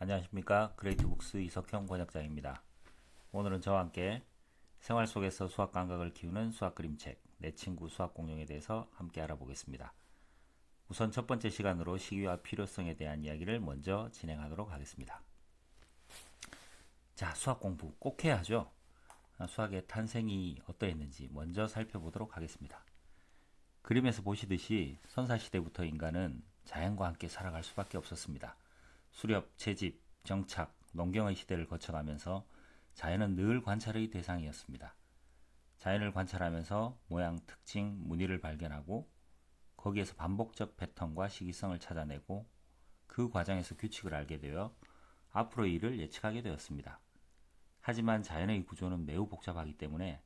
안녕하십니까 그레이트북스 이석형 번역자입니다. 오늘은 저와 함께 생활 속에서 수학 감각을 키우는 수학 그림책 내 친구 수학 공룡에 대해서 함께 알아보겠습니다. 우선 첫 번째 시간으로 시기와 필요성에 대한 이야기를 먼저 진행하도록 하겠습니다. 자 수학 공부 꼭 해야 하죠. 아, 수학의 탄생이 어떠했는지 먼저 살펴보도록 하겠습니다. 그림에서 보시듯이 선사시대부터 인간은 자연과 함께 살아갈 수밖에 없었습니다. 수렵, 채집, 정착, 농경의 시대를 거쳐가면서 자연은 늘 관찰의 대상이었습니다. 자연을 관찰하면서 모양, 특징, 무늬를 발견하고 거기에서 반복적 패턴과 시기성을 찾아내고 그 과정에서 규칙을 알게 되어 앞으로의 일을 예측하게 되었습니다. 하지만 자연의 구조는 매우 복잡하기 때문에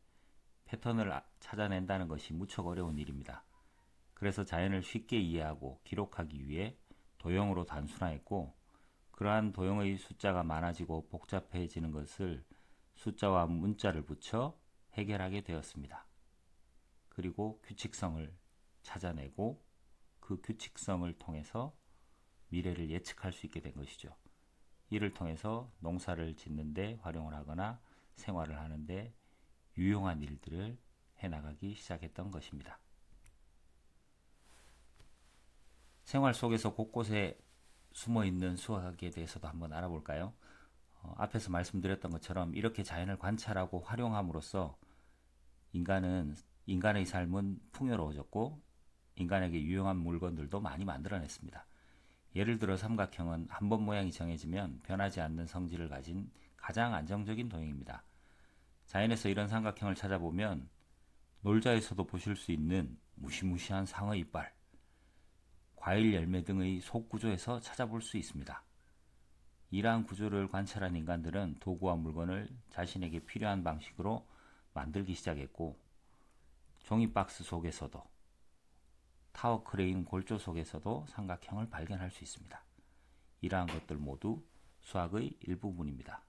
패턴을 아- 찾아낸다는 것이 무척 어려운 일입니다. 그래서 자연을 쉽게 이해하고 기록하기 위해 도형으로 단순화했고 그러한 도형의 숫자가 많아지고 복잡해지는 것을 숫자와 문자를 붙여 해결하게 되었습니다. 그리고 규칙성을 찾아내고 그 규칙성을 통해서 미래를 예측할 수 있게 된 것이죠. 이를 통해서 농사를 짓는데 활용을 하거나 생활을 하는데 유용한 일들을 해나가기 시작했던 것입니다. 생활 속에서 곳곳에 숨어 있는 수학에 대해서도 한번 알아볼까요? 어, 앞에서 말씀드렸던 것처럼 이렇게 자연을 관찰하고 활용함으로써 인간은 인간의 삶은 풍요로워졌고 인간에게 유용한 물건들도 많이 만들어냈습니다. 예를 들어 삼각형은 한 번 모양이 정해지면 변하지 않는 성질을 가진 가장 안정적인 도형입니다. 자연에서 이런 삼각형을 찾아보면 놀자에서도 보실 수 있는 무시무시한 상어 이빨, 과일 열매 등의 속 구조에서 찾아볼 수 있습니다. 이러한 구조를 관찰한 인간들은 도구와 물건을 자신에게 필요한 방식으로 만들기 시작했고 종이 박스 속에서도 타워 크레인 골조 속에서도 삼각형을 발견할 수 있습니다. 이러한 것들 모두 수학의 일부분입니다.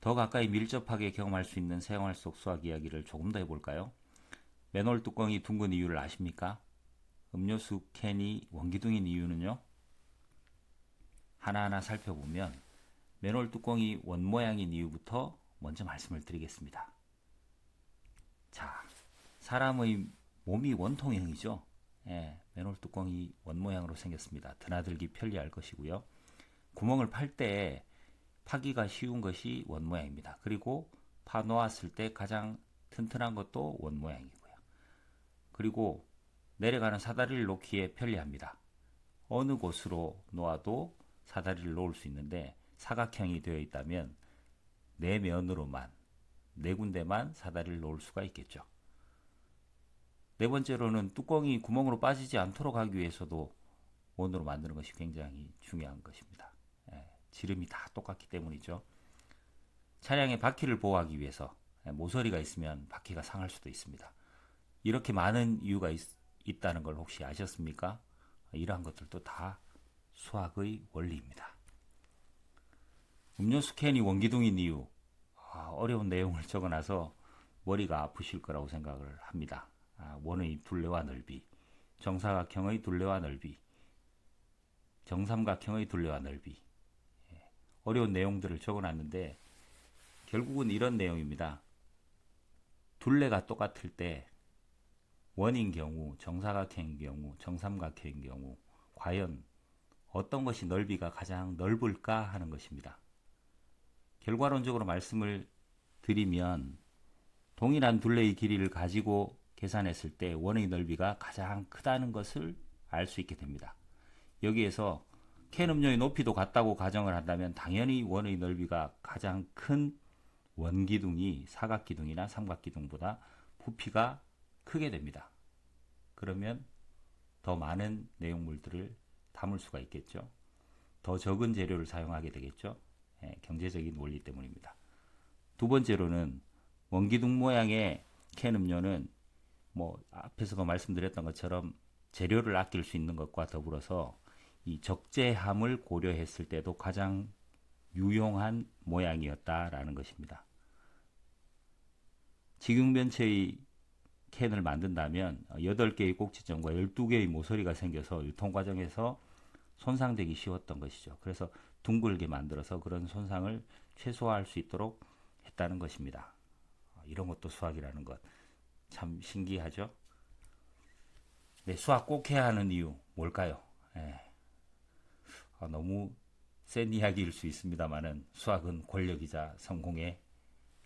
더 가까이 밀접하게 경험할 수 있는 생활 속 수학 이야기를 조금 더 해볼까요? 맨홀 뚜껑이 둥근 이유를 아십니까? 음료수 캔이 원기둥인 이유는요? 하나하나 살펴보면 맨홀 뚜껑이 원 모양인 이유부터 먼저 말씀을 드리겠습니다. 자, 사람의 몸이 원통형이죠. 예, 맨홀 뚜껑이 원 모양으로 생겼습니다. 드나들기 편리할 것이고요. 구멍을 팔 때 파기가 쉬운 것이 원 모양입니다. 그리고 파 놓았을 때 가장 튼튼한 것도 원 모양이고요. 그리고 내려가는 사다리를 놓기에 편리합니다. 어느 곳으로 놓아도 사다리를 놓을 수 있는데 사각형이 되어 있다면 네 면으로만 네 군데만 사다리를 놓을 수가 있겠죠. 네 번째로는 뚜껑이 구멍으로 빠지지 않도록 하기 위해서도 원으로 만드는 것이 굉장히 중요한 것입니다. 예, 지름이 다 똑같기 때문이죠. 차량의 바퀴를 보호하기 위해서 예, 모서리가 있으면 바퀴가 상할 수도 있습니다. 이렇게 많은 이유가 있, 있다는 걸 혹시 아셨습니까? 이러한 것들도 다 수학의 원리입니다. 음료수 캔이 원기둥인 이유 아, 어려운 내용을 적어놔서 머리가 아프실 거라고 생각을 합니다. 아, 원의 둘레와 넓이, 정사각형의 둘레와 넓이, 정삼각형의 둘레와 넓이 예, 어려운 내용들을 적어놨는데 결국은 이런 내용입니다. 둘레가 똑같을 때 원인 경우, 정사각형인 경우, 정삼각형인 경우 과연 어떤 것이 넓이가 가장 넓을까 하는 것입니다. 결과론적으로 말씀을 드리면 동일한 둘레의 길이를 가지고 계산했을 때 원의 넓이가 가장 크다는 것을 알 수 있게 됩니다. 여기에서 캔 음료의 높이도 같다고 가정을 한다면 당연히 원의 넓이가 가장 큰 원기둥이 사각기둥이나 삼각기둥보다 부피가 크게 됩니다. 그러면 더 많은 내용물들을 담을 수가 있겠죠. 더 적은 재료를 사용하게 되겠죠. 예, 경제적인 원리 때문입니다. 두 번째로는 원기둥 모양의 캔 음료는 뭐 앞에서도 말씀드렸던 것처럼 재료를 아낄 수 있는 것과 더불어서 이 적재함을 고려했을 때도 가장 유용한 모양이었다라는 것입니다. 직육면체의 캔을 만든다면 8개의 꼭지점과 12개의 모서리가 생겨서 유통 과정에서 손상되기 쉬웠던 것이죠. 그래서 둥글게 만들어서 그런 손상을 최소화할 수 있도록 했다는 것입니다. 어, 이런 것도 수학이라는 것 참 신기하죠. 네, 수학 꼭 해야 하는 이유 뭘까요? 예. 아, 너무 센 이야기일 수 있습니다만은 수학은 권력이자 성공의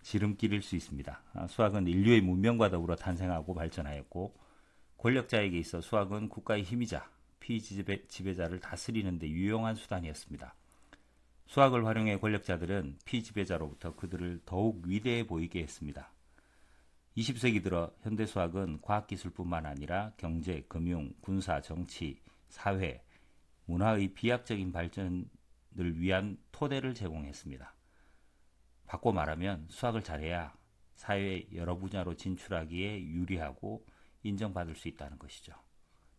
지름길일 수 있습니다. 아, 수학은 인류의 문명과 더불어 탄생하고 발전하였고 권력자에게 있어 수학은 국가의 힘이자 피지배자를 다스리는 데 유용한 수단이었습니다. 수학을 활용해 권력자들은 피지배자로부터 그들을 더욱 위대해 보이게 했습니다. 20세기 들어 현대 수학은 과학기술뿐만 아니라 경제, 금융, 군사, 정치, 사회, 문화의 비약적인 발전을 위한 토대를 제공했습니다. 바꿔 말하면 수학을 잘해야 사회 여러 분야로 진출하기에 유리하고 인정받을 수 있다는 것이죠.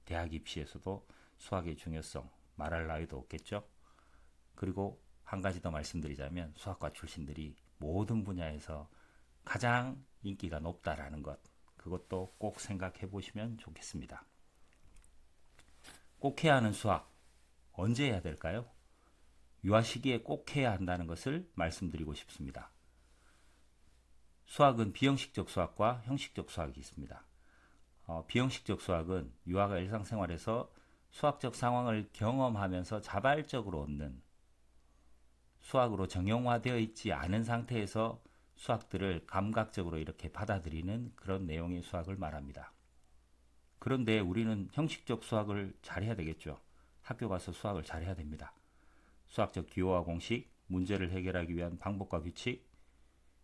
대학 입시에서도 수학의 중요성 말할 나위도 없겠죠. 그리고 한 가지 더 말씀드리자면 수학과 출신들이 모든 분야에서 가장 인기가 높다라는 것 그것도 꼭 생각해 보시면 좋겠습니다. 꼭 해야 하는 수학 언제 해야 될까요? 유아 시기에 꼭 해야 한다는 것을 말씀드리고 싶습니다. 수학은 비형식적 수학과 형식적 수학이 있습니다. 어, 비형식적 수학은 유아가 일상생활에서 수학적 상황을 경험하면서 자발적으로 얻는 수학으로 정형화되어 있지 않은 상태에서 수학들을 감각적으로 이렇게 받아들이는 그런 내용의 수학을 말합니다. 그런데 우리는 형식적 수학을 잘해야 되겠죠. 학교 가서 수학을 잘해야 됩니다. 수학적 기호와 공식, 문제를 해결하기 위한 방법과 규칙,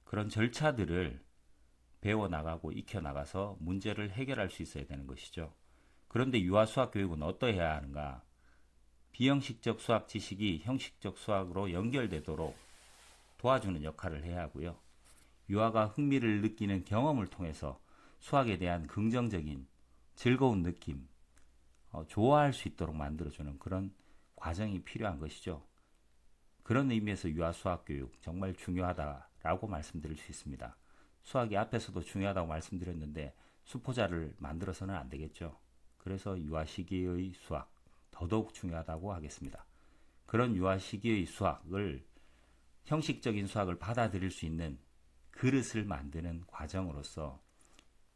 그런 절차들을 배워 나가고 익혀 나가서 문제를 해결할 수 있어야 되는 것이죠. 그런데 유아 수학 교육은 어떠해야 하는가? 비형식적 수학 지식이 형식적 수학으로 연결되도록 도와주는 역할을 해야 하고요. 유아가 흥미를 느끼는 경험을 통해서 수학에 대한 긍정적인 즐거운 느낌, 어, 좋아할 수 있도록 만들어주는 그런 과정이 필요한 것이죠. 그런 의미에서 유아 수학 교육 정말 중요하다라고 말씀드릴 수 있습니다. 수학이 앞에서도 중요하다고 말씀드렸는데 수포자를 만들어서는 안 되겠죠. 그래서 유아 시기의 수학 더더욱 중요하다고 하겠습니다. 그런 유아 시기의 수학을 형식적인 수학을 받아들일 수 있는 그릇을 만드는 과정으로서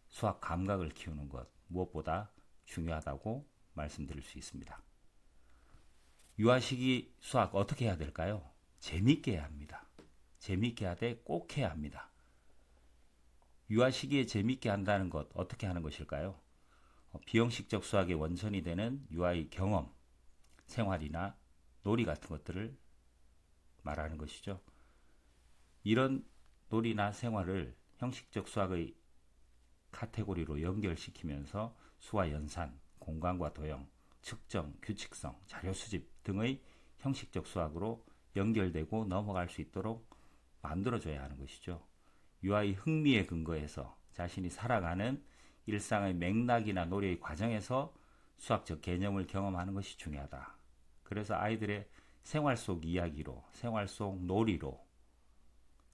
수학 감각을 키우는 것 무엇보다 중요하다고 말씀드릴 수 있습니다. 유아 시기 수학 어떻게 해야 될까요? 재밌게 해야 합니다. 재밌게 하되 꼭 해야 합니다. 유아 시기에 재밌게 한다는 것 어떻게 하는 것일까요? 어, 비형식적 수학의 원천이 되는 유아의 경험, 생활이나 놀이 같은 것들을 말하는 것이죠. 이런 놀이나 생활을 형식적 수학의 카테고리로 연결시키면서 수와 연산, 공간과 도형, 측정, 규칙성, 자료 수집 등의 형식적 수학으로 연결되고 넘어갈 수 있도록 만들어줘야 하는 것이죠. 유아의 흥미에 근거해서 자신이 살아가는 일상의 맥락이나 놀이의 과정에서 수학적 개념을 경험하는 것이 중요하다. 그래서 아이들의 생활 속 이야기로, 생활 속 놀이로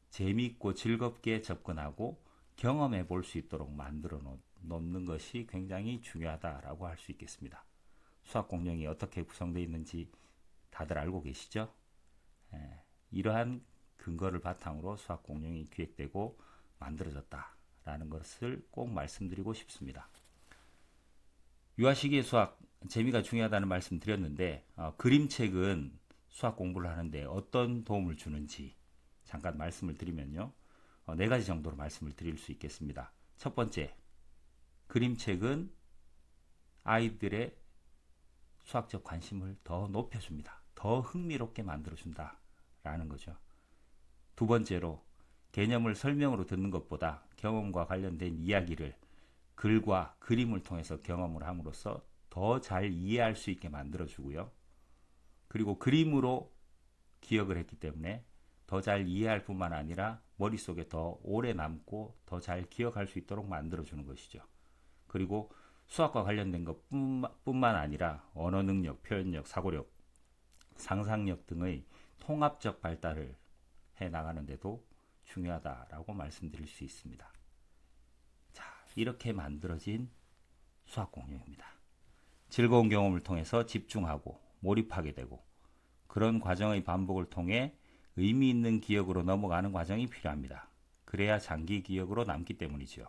재미있고 즐겁게 접근하고 경험해 볼 수 있도록 만들어 놓는 것이 굉장히 중요하다라고 할 수 있겠습니다. 수학 공룡이 어떻게 구성되어 있는지 다들 알고 계시죠? 예, 이러한 근거를 바탕으로 수학 공룡이 기획되고 만들어졌다라는 것을 꼭 말씀드리고 싶습니다. 유아 시기의 수학 재미가 중요하다는 말씀 드렸는데 어, 그림책은 수학 공부를 하는데 어떤 도움을 주는지 잠깐 말씀을 드리면요. 어, 네 가지 정도로 말씀을 드릴 수 있겠습니다. 첫 번째, 그림책은 아이들의 수학적 관심을 더 높여줍니다. 더 흥미롭게 만들어준다. 라는 거죠. 두 번째로, 개념을 설명으로 듣는 것보다 경험과 관련된 이야기를 글과 그림을 통해서 경험을 함으로써 더 잘 이해할 수 있게 만들어주고요. 그리고 그림으로 기억을 했기 때문에 더 잘 이해할 뿐만 아니라 머릿속에 더 오래 남고 더 잘 기억할 수 있도록 만들어주는 것이죠. 그리고 수학과 관련된 것뿐만 아니라 언어 능력, 표현력, 사고력, 상상력 등의 통합적 발달을 해 나가는데도 중요하다라고 말씀드릴 수 있습니다. 자, 이렇게 만들어진 수학 공룡입니다. 즐거운 경험을 통해서 집중하고 몰입하게 되고 그런 과정의 반복을 통해 의미 있는 기억으로 넘어가는 과정이 필요합니다. 그래야 장기 기억으로 남기 때문이지요.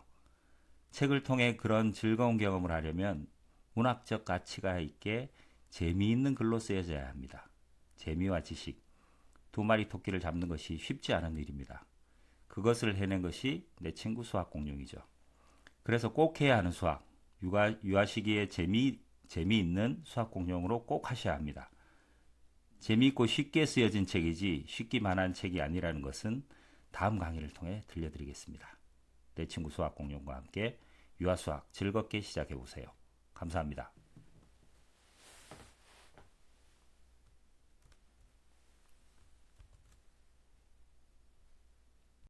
책을 통해 그런 즐거운 경험을 하려면 문학적 가치가 있게 재미있는 글로 쓰여져야 합니다. 재미와 지식, 두 마리 토끼를 잡는 것이 쉽지 않은 일입니다. 그것을 해낸 것이 내 친구 수학 공룡이죠. 그래서 꼭 해야 하는 수학, 유아, 유아 시기에 재미, 재미있는 수학 공룡으로 꼭 하셔야 합니다. 재미있고 쉽게 쓰여진 책이지 쉽기만 한 책이 아니라는 것은 다음 강의를 통해 들려드리겠습니다. 내 친구 수학 공룡과 함께 유아 수학 즐겁게 시작해 보세요. 감사합니다.